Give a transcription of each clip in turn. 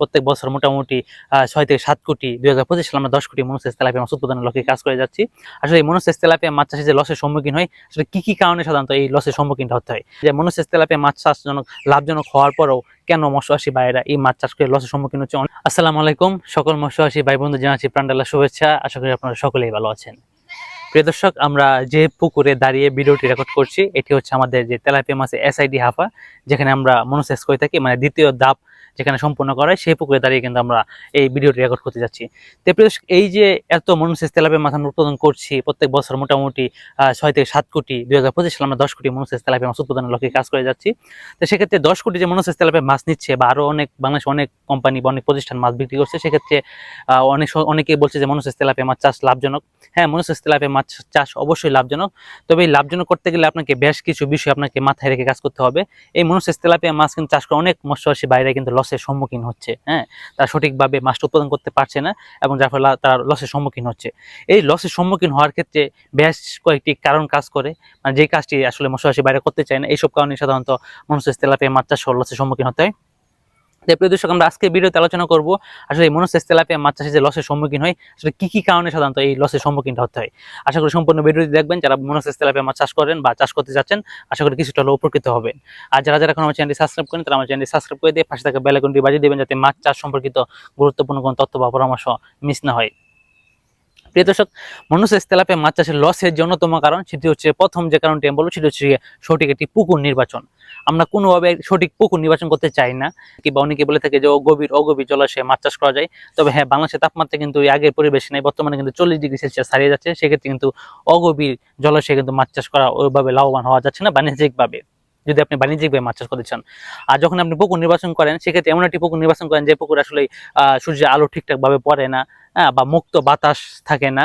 প্রত্যেক বছর মোটামুটি ছয় থেকে সাত কোটি, দুই হাজার পঁচিশ সালে আমরা দশ কোটি মনুষ্য তেলাপিয়া মাছ উৎপাদনের লক্ষ্যে কাজ করে যাচ্ছি। আসলে এই মনুষ্য তেলাপিয়া মাছ চাষে যে লসের সম্মুখীন হয়, আসলে কি কি কারণে সাধারণত এই লসের সম্মুখীন হতে হয়? যে মনুষ্য তেলাপিয়া মাছ চাষজনক, লাভজনক হওয়ার পরেও কেন মৎস্যবাসী ভাইয়েরা এই মাছ চাষ করে লসের সম্মুখীন হচ্ছে? আসসালামু আলাইকুম, সকল মৎস্যবাসী ভাই বন্ধু, জানাচ্ছি প্রাণডালা শুভেচ্ছা। আশা করি আপনারা সকলেই ভালো আছেন। প্রিয় দর্শক, আমরা যে পুকুরে দাঁড়িয়ে ভিডিওটি রেকর্ড করছি, এটি হচ্ছে আমাদের যে তেলাপিয়া মাছের এসআইডি হাফা, যেখানে আমরা মনোসেস করে থাকি মানে দ্বিতীয় ধাপ যেখানে সম্পূর্ণ করা হয়, সেই পুকুরে দাঁড়িয়ে কিন্তু আমরা এই ভিডিওটি রেকর্ড করতে যাচ্ছি। তো এই যে এত মনোসেস তেলাপিয়া মাছ আমরা উৎপাদন করছি, প্রত্যেক বছর মোটামুটি ছয় থেকে সাত কোটি, দুই হাজার পঁচিশ সালে আমরা দশ কোটি মনোসেস তেলাপিয়া মাছ উৎপাদনের লক্ষ্যে কাজ করে যাচ্ছি। তো সেক্ষেত্রে দশ কোটি যে মনোসেস তেলাপিয়া মাছ নিচ্ছে বা আরও অনেক, বাংলাদেশ অনেক কোম্পানি বা অনেক প্রতিষ্ঠান মাছ বিক্রি করছে, সেক্ষেত্রে অনেক অনেকেই বলছে যে মনোসেস তেলাপিয়া মাছ চাষ লাভজনক। হ্যাঁ মনোসেস তেলাপিয়া মাছ চাষ অবশ্যই লাভজনক। তবে এই লাভজনক করতে গেলে আপনাকে বেশ কিছু বিষয় আপনাকে মাথায় রেখে কাজ করতে হবে। এই মনোসেস তেলাপিয়া মাছ কিন্তু চাষ করে অনেক মৎস্যবাসী বাইরে কিন্তু লসের সম্মুখীন হচ্ছে হ্যাঁ? তারা সঠিকভাবে মাছটা উৎপাদন করতে পারছে না এবং যার ফলে তারা লসের সম্মুখীন হচ্ছে। এই লসের সম্মুখীন হওয়ার ক্ষেত্রে বেশ কয়েকটি কারণ কাজ করে। মানে যে কাজটি আসলে মৎস্যবাসী বাইরে করতে চায় না, এইসব কারণে সাধারণত মনোসেস তেলাপে মাছ চাষ লসের সম্মুখীন হতে হয়। তাই প্রিয় দর্শক, আমরা আজকে ভিডিওতে আলোচনা করব আসলে মনোসেস তেলাপিয়া মাছ চাষে যে লসের সম্মুখীন হয়, আসলে কি কি কারণে সাধারণত এই লসের সম্মুখীন হতে হয়? আশা করি সম্পূর্ণ ভিডিওটি দেখবেন। যারা মনোসেস তেলাপিয়া মাছ চাষ করেন বা চাষ করতে যাচ্ছেন, আশা করি কিছুটা হলেও উপকৃত হবেন। আর যারা যারা এখন আমার চ্যানেলটি সাবস্ক্রাইব করেন, তারা আমার চ্যানেলটি সাবস্ক্রাইব করে দিয়ে পাশে থাকা বেলাকনটি বাজিয়ে দেবেন যাতে মাছ চাষ সম্পর্কিত গুরুত্বপূর্ণ কোনো তথ্য বা পরামর্শ মিস না হয়। প্রিয় দর্শক মনুষ্য তেলাপিয়া মাছ চাষের লসের অন্যতম কারণ সেটি হচ্ছে প্রথম যে কারণটি আমি বলব সেটি হচ্ছে সঠিক একটি পুকুর নির্বাচন। আমরা কোনোভাবে সঠিক পুকুর নির্বাচন করতে চাই না, কিংবা অনেকে বলে থাকে যে ও গভীর অগভীর জলাশয়ে মাছ চাষ করা যায়। তবে হ্যাঁ বাংলাদেশের তাপমাত্রা কিন্তু আগের পরিবেশ নেই, বর্তমানে কিন্তু চল্লিশ ডিগ্রি সেলসিয়াস হারিয়ে যাচ্ছে। সেক্ষেত্রে কিন্তু অগভীর জলাশয়ে কিন্তু মাছ চাষ করা ওইভাবে লাভবান হওয়া যাচ্ছে না বাণিজ্যিকভাবে। যদি আপনি বাণিজ্যিকভাবে মাছ চাষ করতে চান। আর যখন আপনি পুকুর নির্বাচন করেন, সেক্ষেত্রে এমন একটি পুকুর নির্বাচন করেন যে পুকুর আসলে সূর্যের আলো ঠিকঠাকভাবে পড়ে না বা মুক্ত বাতাস থাকে না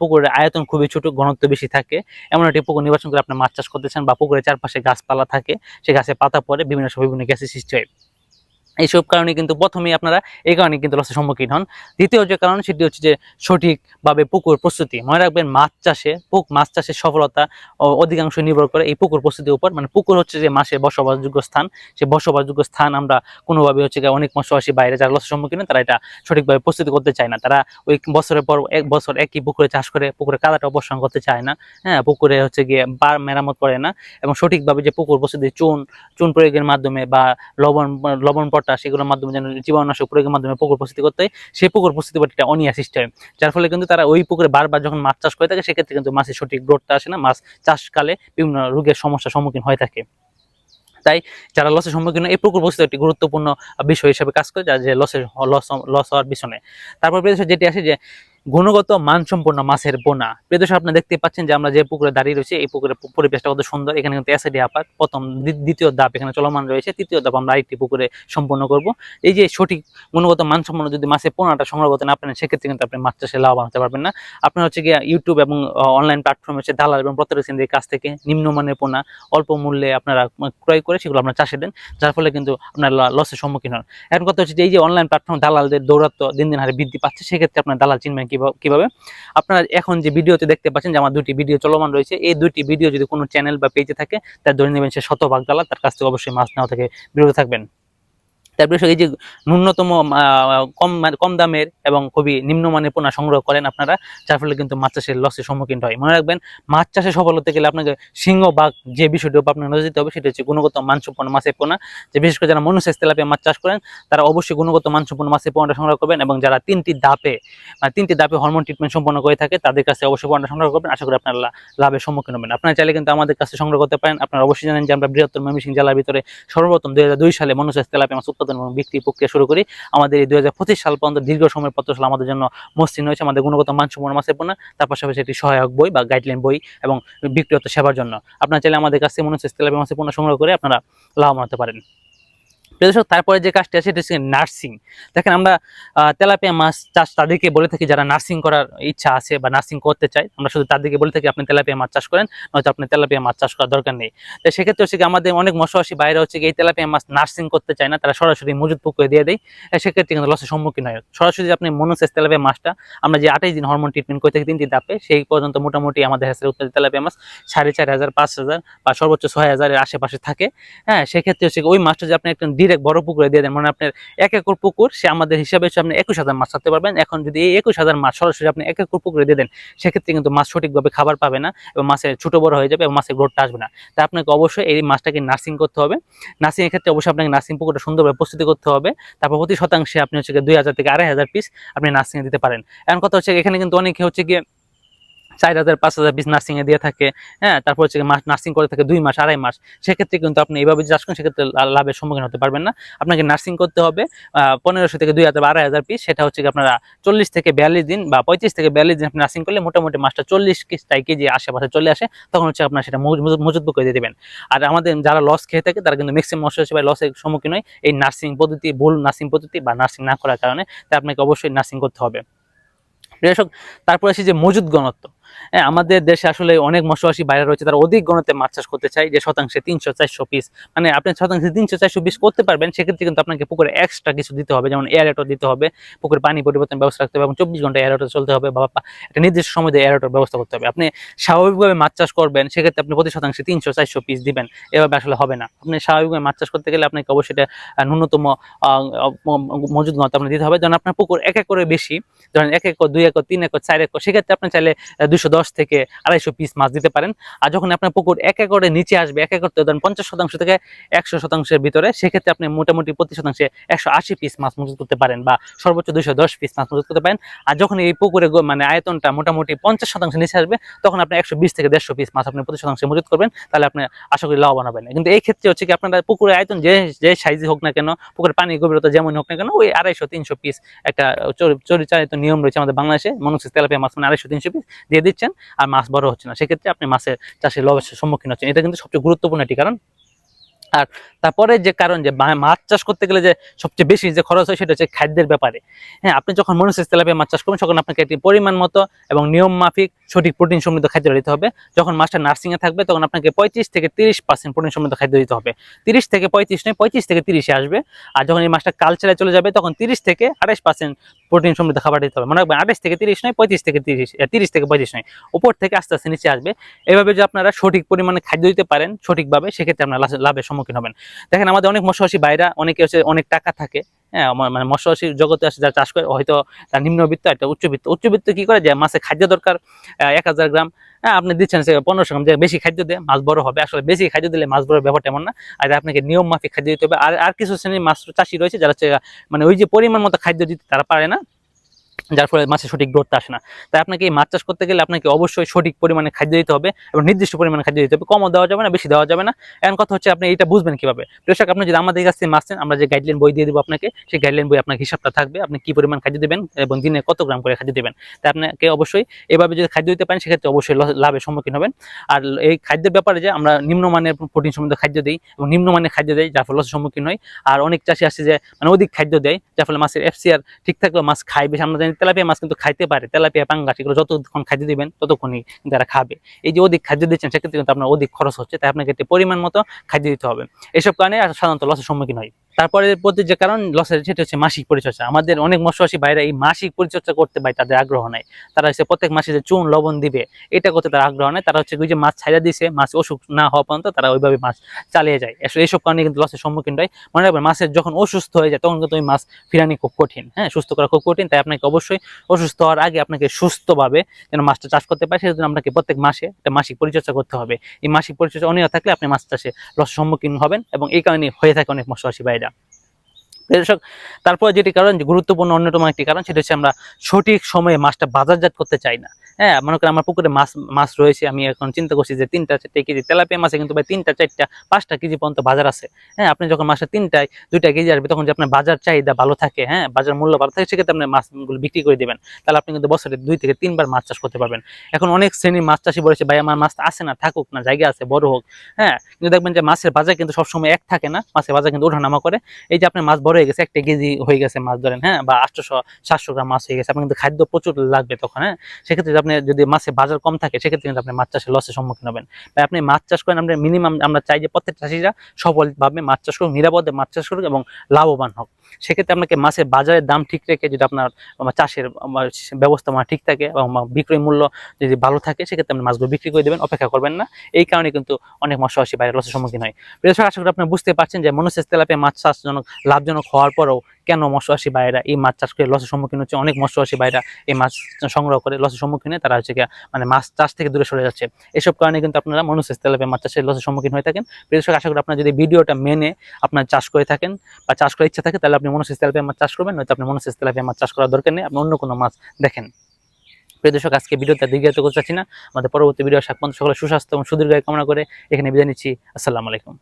পুকুরের আয়তন খুবই ছোট, ঘনত্ব বেশি থাকে। এমন একটি পুকুর নির্বাচন করে আপনি মাছ চাষ করতে চান বা পুকুরের চারপাশে গাছপালা থাকে, সে গাছে পাতা পরে বিভিন্ন বিভিন্ন গ্যাসের সৃষ্টি হয়। এইসব কারণে কিন্তু প্রথমেই আপনারা এই কারণে কিন্তু লসের সম্মুখীন হন। দ্বিতীয় যে কারণ, সেটি হচ্ছে যে সঠিকভাবে পুকুর প্রস্তুতি। মনে রাখবেন, মাছ চাষে, পুক, মাছ চাষের সফলতা অধিকাংশ নির্ভর করে এই পুকুর প্রস্তুতির উপর। মানে পুকুর হচ্ছে যে মাসের বসবাসযোগ্য স্থান। সেই বসবাসযোগ্য স্থান আমরা কোনোভাবে হচ্ছে অনেক মৎস্যবাসী বাইরে যারা লসের সম্মুখীন তারা এটা সঠিকভাবে প্রস্তুতি করতে চায় না। তারা ওই বছরের পর, এক বছর একই পুকুরে চাষ করে, পুকুরে কাদাটা অপসারণ করতে চায় না। হ্যাঁ পুকুরে হচ্ছে গিয়ে বার মেরামত করে না। এবং সঠিকভাবে যে পুকুর প্রস্তুতি, চুন চুন প্রয়োগের মাধ্যমে বা লবণ লবণ পটা সেগুলোর মাধ্যমে যেন জীবাণুনাশক প্রয়োগের মাধ্যমে পুকুর প্রস্তুতি করতে হয়। সেই পুকুর প্রস্তুতি একটা অনিয়া হয় যার ফলে কিন্তু তারা ওই পুকুরে বারবার যখন মাছ চাষ করে থাকে, সেক্ষেত্রে কিন্তু মাছের সঠিক গ্রোথটা আসে না। মাছ চাষকালে বিভিন্ন রোগের সমস্যার সম্মুখীন হয়ে থাকে। তাই যারা লসের সম্মুখীন এই পুকুর প্রস্তুতি একটি গুরুত্বপূর্ণ বিষয় হিসেবে কাজ করে, যা যে লসের লস লস হওয়ার পিছনে। তারপর যেটি আসে যে গুণগত মানসম্পন্ন মাছের বোনা। প্রিয়দর্শক আপনারা দেখতে পাচ্ছেন যে আমরা যে পুকুরে দাঁড়িয়ে রয়েছে, এই পুকুরের পরিবেশটা কত সুন্দর। এখানে কিন্তু অ্যাসিডি আপাত প্রথম দ্বিতীয় ধাপ এখানে চলমান রয়েছে। তৃতীয় ধাপ আমরা আরেকটি পুকুরে সম্পন্ন করব। এই যে সঠিক গুণগত মানসম্পন্ন যদি মাছের পোনাটা সংগ্রহ করতে না পারেন, সেক্ষেত্রে কিন্তু আপনি মাছ চাষে লাভবান হতে পারবেন না। আপনার হচ্ছে গিয়ে ইউটিউব এবং অনলাইন প্ল্যাটফর্মে হচ্ছে দালাল এবং প্রত্যেকের কাছ থেকে নিম্নমানের পোনা অল্প মূল্যে আপনারা ক্রয় করে সেগুলো আপনার চাষে দেন, যার ফলে কিন্তু আপনার লসের সম্মুখীন হন। এখন কথা হচ্ছে যে এই যে অনলাইন প্ল্যাটফর্ম দালালদের দৌরাত্ম দিন দিন হারে বৃদ্ধি পাচ্ছে, সেক্ষেত্রে আপনার দালাল চিনবেন কিভাবে- আপনারা এখন যে ভিডিওতে দেখতে পাচ্ছেন যে আমার দুটি ভিডিও চলমান রয়েছে, এই দুটি ভিডিও যদি কোনো চ্যানেল বা পেজে থাকে, তার ধরে নেবেন সে শতভাগ দালাল, তার কাছ থেকে অবশ্যই মাছ নেওয়া থেকে বিরত থাকবেন। তারপরে এই যে ন্যূনতম কম মানে কম দামের এবং খুবই নিম্নমানের পোনা সংগ্রহ করেন আপনারা, যার ফলে কিন্তু মাছ চাষের লসের সম্মুখীন হয়। মনে রাখবেন, মাছ চাষে সফল হতে গেলে আপনাকে সিংহবাগ যে বিষয়টি আপনার নজর দিতে হবে, সেটা হচ্ছে গুণগত মানসম্পন্ন মাছের পোনা। যে বিশেষ করে যারা মনুষ্য তেলাপিয়া মাছ চাষ করেন, তারা অবশ্যই গুণগত মানসম্পন্ন মাছের পোনাটা সংগ্রহ করবেন এবং যারা তিনটি ধাপে মানে তিনটি ধাপে হরমোন ট্রিটমেন্ট সম্পন্ন করে থাকে, তাদের কাছে অবশ্যই পোনাটা সংগ্রহ করবেন। আশা করি আপনারা লাভের সম্মুখীন হবেন। আপনারা চাইলে কিন্তু আমাদের কাছে সংগ্রহ করতে পারেন। আপনারা অবশ্যই জানেন যে আমরা বৃহত্তর ময়মনসিংহ জেলার ভিতরে সর্বপ্রথম দু হাজার দুই সালে মনুষ্য তেলাপিয়া মাছ উৎপাদন এবং বিক্রি প্রক্রিয়া শুরু করি। আমাদের এই পঁচিশ সাল পর্যন্ত দীর্ঘ সময়ের পত্রশালা আমাদের জন্য মসৃণ হয়েছে আমাদের গুণগত মানসম্পন্ন মাছের পণ্য, তার পাশাপাশি একটি সহায়ক বই বা গাইডলাইন বই এবং বিক্রিয়ত সেবার জন্য। আপনার চাইলে আমাদের কাছে মনে হচ্ছে তেলাপি মাছের পণ্য সংগ্রহ করে আপনারা লাভ হতে পারেন। দর্শক, তারপরে যে কাজটি আছে সেটা হচ্ছে নার্সিং। দেখেন আমরা তেলাপিয়া মাছ চাষ তাদেরকে বলে থাকি যারা নার্সিং করার ইচ্ছা আছে বা নার্সিং করতে চায়। আমরা শুধু তাদেরকে বলে থাকি আপনি তেলাপিয়া মাছ চাষ করেন নয়তো আপনি তেলাপিয়া মাছ চাষ করার দরকার নেই। তো সেক্ষেত্রে হচ্ছে আমাদের অনেক মশাসী বাইরে হচ্ছে এই তেলাপিয়া মাছ নার্সিং করতে চায় না তারা সরাসরি মজুদ পুকুরে দিয়ে দেয়। সেক্ষেত্রে কিন্তু লসের সম্মুখীন হয়। সরাসরি আপনি মনোসেস তেলাপিয়া মাছটা আমরা যে আঠাইশ দিন হরমোন ট্রিটমেন্ট করে থাকি তিনটি ধাপে সেই পর্যন্ত মোটামুটি আমাদের হাসের উৎপাদিত তেলাপিয়া মাছ সাড়ে চার হাজার পাঁচ হাজার বা সর্বোচ্চ ছয় হাজারের আশেপাশে থাকে। হ্যাঁ সেক্ষেত্রে হচ্ছে ওই মাছটা যদি আপনি একটা ডিরেক্ট বড় পুকুরে দিয়ে দেন। মানে আপনার এক একর পুকুর, সে আমাদের হিসাবে আপনি একুশ হাজার মাছ ছাড়তে পারবেন। এখন যদি এই একুশ হাজার মাছ সরাসরি আপনি এক একর পুকুরে দিয়ে দেন, সেক্ষেত্রে কিন্তু মাছ সঠিকভাবে খাবার পাবে না এবং মাছের ছোট বড় হয়ে যাবে এবং মাছের গ্রোথটা আসবে না। তাই আপনাকে অবশ্যই এই মাছটাকে নার্সিং করতে হবে। নার্সিং এর ক্ষেত্রে অবশ্যই আপনাকে নার্সিং পুকুরটা সুন্দরভাবে প্রস্তুতি করতে হবে। তারপর প্রতি শতাংশে আপনি হচ্ছে দুই হাজার থেকে আড়াই হাজার পিস আপনি নার্সিং দিতে পারেন। এখন কথা হচ্ছে এখানে কিন্তু অনেকে হচ্ছে গিয়ে চার হাজার, পাঁচ হাজার পিস এ দিয়ে থাকে হ্যাঁ? তারপর হচ্ছে মাস নার্সিং করে থাকে দুই মাস, আড়াই মাস। সেক্ষেত্রে কিন্তু আপনি এইভাবে চাষ করেন, সেক্ষেত্রে লাভের সম্মুখীন হতে পারবেন না। আপনাকে নার্সিং করতে হবে পনেরোশো থেকে দুই হাজার আড়াই হাজার পিস সেটা হচ্ছে আপনারা চল্লিশ থেকে বিয়াল্লিশ দিন বা পঁয়ত্রিশ থেকে বিয়াল্লিশ দিন আপনি নার্সিং করলে মোটামুটি মাছটা চল্লিশ কেজি কেজি আশেপাশে চলে আসে। তখন হচ্ছে আপনার সেটা মজুত করে দিয়ে দেবেন। আর আমাদের যারা লস খেয়ে থাকে, তারা কিন্তু ম্যাক্সিমাম মশলা হিসেবে লসের সম্মুখীন হয়। এই নার্সিং পদ্ধতি, ভুল নার্সিং পদ্ধতি বা নার্সিং না করার কারণে, তাই আপনাকে অবশ্যই নার্সিং করতে হবে। দর্শক, তারপর আসি যে মজুদ ঘনত্ব। আমাদের দেশে আসলে অনেক মশাবাসী বাইরে রয়েছে, তারা অধিক গণতে মাছ চাষ করতে চায়, যে শতাংশে তিনশো, চারশো পিস মানে আপনি শতাংশে তিনশো, চারশো পিস করতে পারবেন, সেক্ষেত্রে কিন্তু আপনাকে পুকুরে এক্সট্রা কিছু দিতে হবে, যেমন এয়ারেটর দিতে হবে, পুকুরে পানি পরিবর্তন ব্যবস্থা রাখতে হবে এবং চব্বিশ ঘণ্টা এয়ারেটর চলতে হবে বা একটা নির্দিষ্ট সময় দিয়ে এয়ারেটর ব্যবস্থা করতে হবে। আপনি স্বাভাবিকভাবে মাছ চাষ করবেন, সেক্ষেত্রে আপনি প্রতি শতাংশে তিনশো, চারশো পিস দিবেন, এভাবে আসলে হবে না। আপনি স্বাভাবিকভাবে মাছ চাষ করতে গেলে আপনাকে অবশ্যই এটা ন্যূনতম মজুদ ঘনত্ব আপনি দিতে হবে। যেন আপনার পুকুর এক এক করে বেশি, ধরেন এক একর, দুই একর, তিন একর, চার একর, সেক্ষেত্রে আপনি চাইলে দশ থেকে আড়াইশো পিস মাছ দিতে পারেন। আর যখন আপনার পুকুর এক একরে নিচে আসবে, এক একর তো ধরেন পঞ্চাশ শতাংশ থেকে একশো শতাংশের ভিতরে, সেক্ষেত্রে আপনি মোটামুটি প্রতি শতাংশে একশো আশি পিস মাছ মজুত করতে পারেন বা সর্বোচ্চ দুইশো দশ পিস মাছ মজুত করতে পারেন। আর যখন এই পুকুরে মানে আয়তনটা মোটামুটি পঞ্চাশ শতাংশ নিচে আসবে, তখন আপনি একশো বিশ থেকে দেড়শো পিস মাছ আপনি প্রতি শতাংশে মজুত করবেন। তাহলে আপনি আশা করি লাভবান হবেন। কিন্তু এই ক্ষেত্রে হচ্ছে কি, আপনারা পুকুরের আয়তন যে যে সাইজে হোক না কেন, পুকুরের পানি গভীরতা যেমন হোক না কেন, ওই আড়াইশো, তিনশো পিস একটা চরি- চরিচালিত নিয়ম রয়েছে আমাদের বাংলাদেশে। মনোসিস তেলাপিয়া মাছ মানে আড়াইশো, তিনশো পিস দিয়ে দিচ্ছেন আর মাছ বড় হচ্ছে না। সেক্ষেত্রে আপনি মাছের চাষে লসের সম্মুখীন হচ্ছেন। এটা কিন্তু সবচেয়ে গুরুত্বপূর্ণ একটি কারণ। আর তারপরে যে কারণ যে মাছ চাষ করতে গেলে যে সবচেয়ে বেশি যে খরচ হয় সেটা হচ্ছে খাদ্যের ব্যাপারে। হ্যাঁ আপনি যখন মনুষ্য তেলাপিয়া মাছ চাষ করবেন, তখন আপনাকে একটি পরিমাণ মতো এবং নিয়ম মাফিক সঠিক প্রোটিন সমৃদ্ধ খাদ্য দিতে হবে। যখন মাছটা নার্সিংয়ে থাকবে, তখন আপনাকে পঁয়ত্রিশ থেকে তিরিশ পার্সেন্ট প্রোটিন সমৃদ্ধ খাদ্য দিতে হবে। তিরিশ থেকে পঁয়ত্রিশ নয়, পঁয়ত্রিশ থেকে তিরিশে আসবে। আর যখন এই মাছটা কালচারে চলে যাবে, তখন তিরিশ থেকে আঠাশ পার্সেন্ট প্রোটিন সমৃদ্ধ খাবার দিতে হবে। মনে রাখবেন আঠাশ থেকে তিরিশ নয়, পঁয়ত্রিশ থেকে তিরিশ তিরিশ থেকে পঁয়ত্রিশ নয়। উপর থেকে আস্তে আস্তে নিচে আসবে। এভাবে যদি আপনারা সঠিক পরিমাণে খাদ্য দিতে পারেন সঠিকভাবে, সেক্ষেত্রে আপনারা লাভের সম্মুখীন হবেন। দেখেন আমাদের অনেক মশাশি বাইরা অনেকে হচ্ছে অনেক টাকা থাকে। হ্যাঁ মানে মৎস্যবাসী জগতে আসে যারা চাষ করে, হয়তো তার নিম্নবিত্ত একটা উচ্চবিত্ত। উচ্চবিত্ত কি করে? যে মাছে খাদ্য দরকার এক হাজার গ্রাম। হ্যাঁ আপনি দিচ্ছেন সে পনেরোশো গ্রাম, যে বেশি খাদ্য দেয় মাছ বড় হবে। আসলে বেশি খাদ্য দিলে মাছ বড় ব্যাপারটা এমন না। আর আপনাকে নিয়ম মাফিক খাদ্য দিতে হবে। আর আর কিছু শ্রেণির মাছ চাষি রয়েছে যারা মানে ওই যে পরিমাণ মতো খাদ্য দিতে তারা পারে না। যার ফলে মাছের সঠিক গ্রোথ আসে না। তাই আপনাকে এই মাছ চাষ করতে গেলে আপনাকে অবশ্যই সঠিক পরিমাণে খাদ্য দিতে হবে এবং নির্দিষ্ট পরিমাণে খাদ্য দিতে হবে। কমও দেওয়া যাবে না, বেশি দেওয়া যাবে না। এখন কথা হচ্ছে আপনি এটা বুঝবেন কীভাবে? দর্শক, আপনি যদি আমাদের কাছ থেকে মাছ নেন, আমরা যে গাইডলাইন বই দিয়ে দিব আপনাকে, সেই গাইডলাইন বই আপনার হিসাবটা থাকবে। আপনি কি পরিমাণ খাদ্য দেবেন এবং দিনে কত গ্রাম করে খাদ্য দেবেন? তাই আপনাকে অবশ্যই এভাবে যদি খাদ্য দিতে পারেন, সেক্ষেত্রে অবশ্যই লাভের সম্মুখীন হবেন। আর এই খাদ্যের ব্যাপারে যে আমরা নিম্নমানের প্রোটিন সমৃদ্ধ খাদ্য দিই এবং নিম্নমানের খাদ্য দেয় যার ফলে লসের সম্মুখীন হয় আর অনেক চাষি আসছে যে মানে অধিক খাদ্য দেয়, যার ফলে মাছের এফসিআর ঠিক থাকলেও মাছ খায়, বেশি আমরা তেলাপিয়া মাছ কিন্তু খাইতে পারে। তেলাপিয়া, পাঙ্গাস এগুলো যতক্ষণ খাইতে দিবেন, ততক্ষণই তারা খাবে। এই যে অধিক খাদ্য দিচ্ছেন, সেক্ষেত্রে কিন্তু আপনার অধিক খরচ হচ্ছে, তাই আপনাকে পরিমাণ মতো খাদ্য দিতে হবে। এসব কারণে সাধারণত লসের সম্মুখীন হয়। তারপরে প্রতি যে কারণ লসের সেটা হচ্ছে মাসিক পরিচর্যা। আমাদের অনেক মৎস্যবাসী বাইরে এই মাসিক পরিচর্যা করতে পারে তাদের আগ্রহ নাই। তারা হচ্ছে প্রত্যেক মাসে যে চুন, লবণ দিবে, এটা করতে তার আগ্রহ নাই। তারা হচ্ছে ওই যে মাছ ছাইড়া দিছে, মাছ অসুখ না হওয়া পর্যন্ত তারা ওইভাবে মাছ চালিয়ে যায়। আসলে এইসব কারণে কিন্তু লসের সম্মুখীন হয়। মনে রাখবেন মাছের যখন অসুস্থ হয়ে যায়, তখন কিন্তু ওই মাছ ফিরানি খুব কঠিন। হ্যাঁ সুস্থ করা খুব কঠিন। তাই আপনাকে অবশ্যই অসুস্থ হওয়ার আগে আপনাকে সুস্থভাবে যেন মাছটা চাষ করতে পারে, সেজন্য আপনাকে প্রত্যেক মাসে একটা মাসিক পরিচর্যা করতে হবে। এই মাসিক পরিচর্যা অনিয়ম থাকলে আপনি মাছ চাষে লসের সম্মুখীন হবেন এবং এই কারণে হয়ে থাকে অনেক মৎস্যবাসী ভাইরা। দর্শক, তারপর যেটি কারণ গুরুত্বপূর্ণ অন্যতম একটি কারণ, সেটা হচ্ছে আমরা সঠিক সময়ে মাছটা বাজারজাত করতে চাই না। হ্যাঁ মনে করেন আমার পুকুরে মাছ মাছ রয়েছে, আমি এখন চিন্তা করছি যে তিনটা চারটে কেজি, তেলাপিয়া মাছে কিন্তু ভাই তিনটা, চারটা, পাঁচটা কেজি পর্যন্ত বাজার আছে। হ্যাঁ আপনি যখন মাসে তিনটায়, দুইটা কেজি আসবে, তখন যে আপনার বাজার চাহিদা ভালো থাকে হ্যাঁ বাজার মূল্য ভালো থাকে, সেক্ষেত্রে আপনি মাছগুলো বিক্রি করে দেবেন। তাহলে আপনি কিন্তু বছরে দুই থেকে তিনবার মাছ চাষ করতে পারবেন। এখন অনেক শ্রেণির মাছ চাষি বলেছে, ভাই, আমার মাছ আসে না, থাকুক না, জায়গা আছে, বড় হোক। হ্যাঁ কিন্তু দেখবেন যে মাছের বাজার কিন্তু সবসময় এক থাকে না, মাছের বাজার কিন্তু ওঠানামা করে। এই যে আপনি মাছ বড় হয়ে গেছে, একটা কেজি হয়ে গেছে মাছ ধরেন হ্যাঁ বা আটশোশো, সাতশো গ্রাম মাছ হয়ে গেছে, আপনার কিন্তু খাদ্য প্রচুর লাগবে তখন হ্যাঁ। সেক্ষেত্রে আপনি যদি মাছের বাজার কম থাকে, সেক্ষেত্রে কিন্তু আপনি মাছ চাষে লসের সম্মুখীন হবেন। বা আপনি মাছ চাষ করেন আমরা মিনিমাম আমরা চাই যে প্রত্যেক চাষিরা সফলভাবে মাছ চাষ করুক, নিরাপদে মাছ চাষ করুক এবং লাভবান হোক। সেক্ষেত্রে আপনাকে মাছের বাজারের দাম ঠিক রেখে যদি আপনার চাষের ব্যবস্থা ব্যবস্থাপনা ঠিক থাকে এবং বিক্রয় মূল্য যদি ভালো থাকে, সেক্ষেত্রে আপনি মাছগুলো বিক্রি করে দেবেন, অপেক্ষা করবেন না। এই কারণে কিন্তু অনেক মৎস্যবাসী বাইরে লসের সম্মুখীন হয়। প্রিয় আশা করি আপনি বুঝতে পারছেন যে মনুষ্যের তেলাপে মাছ চাষজনক, লাভজনক হওয়ার পরেও কেন মৎস্যবাসী বাইরা এই মাছ চাষ করে লসের সম্মুখীন হচ্ছে? অনেক মৎস্যবাসী বাইরা এই মাছ সংগ্রহ করে লসের সম্মুখীন তারা হচ্ছে মানে মাছ চাষ থেকে দূরে সরে যাচ্ছে। এসব কারণে কিন্তু আপনারা মনুষ্যের তেলাপে মাছ চাষের লসের সম্মুখীন হয়ে থাকেন। প্রিয় আশা করি আপনারা যদি ভিডিওটা মেনে আপনার চাষ করে থাকেন বা চাষ করার ইচ্ছা থাকে, তাহলে আপনি মনুষ্যের তেলাপে মাছ চাষ করবেন, নয়তো আপনি মনুষ্যের তেলাপে মাছ চাষ করার দরকার নেই, আপনি অন্য কোনো মাছ দেখেন। প্রিয় দর্শক, আজকে ভিডিওটা দীর্ঘায়িত করতে চাচ্ছি না। আমাদের পরবর্তী ভিডিও সাক্ষাৎ সকলে সুস্বাস্থ্য এবং সুদীর্ঘ কামনা করে এখানে বিদায় নিচ্ছি। আসসালামু আলাইকুম।